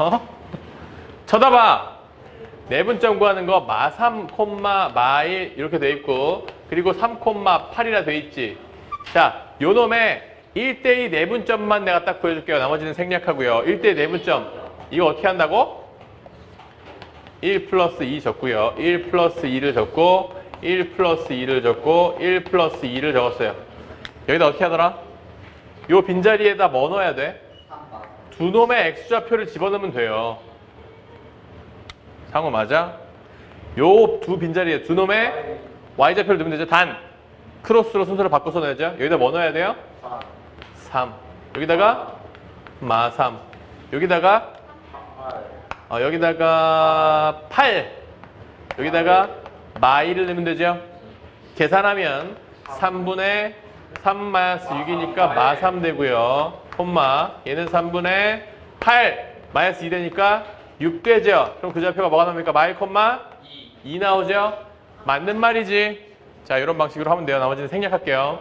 어? 쳐다봐. 내분점 구하는 거 마3, 마1 이렇게 돼 있고 그리고 3, 8이라 돼 있지. 자, 요 놈의 1대2 내분점만 내가 딱 보여줄게요. 나머지는 생략하고요. 1대2 내분점. 이거 어떻게 한다고? 1 플러스 2 적고요. 1 플러스 2를 적고 1 플러스 2를 적고 1 플러스 2를 적었어요. 여기다 어떻게 하더라? 요 빈자리에다 뭐 넣어야 돼? 두 놈의 x좌표를 집어넣으면 돼요. 상호 맞아? 요 두 빈자리에 두 놈의 y좌표를 넣으면 되죠. 단 크로스로 순서를 바꿔서 넣어야죠. 여기다 뭐 넣어야 돼요? 3. 여기다가 마 3. 여기다가 어, 여기다가 8. 여기다가 마이를 넣으면 되죠. 계산하면 3분의 3 마이너스 6이니까 마3 되고요. 콤마 얘는 3분의 8 마이너스 2 되니까 6 되죠. 그럼 그 좌표가 뭐가 나옵니까? 마이 콤마 2 나오죠. 맞는 말이지. 자 이런 방식으로 하면 돼요. 나머지는 생략할게요.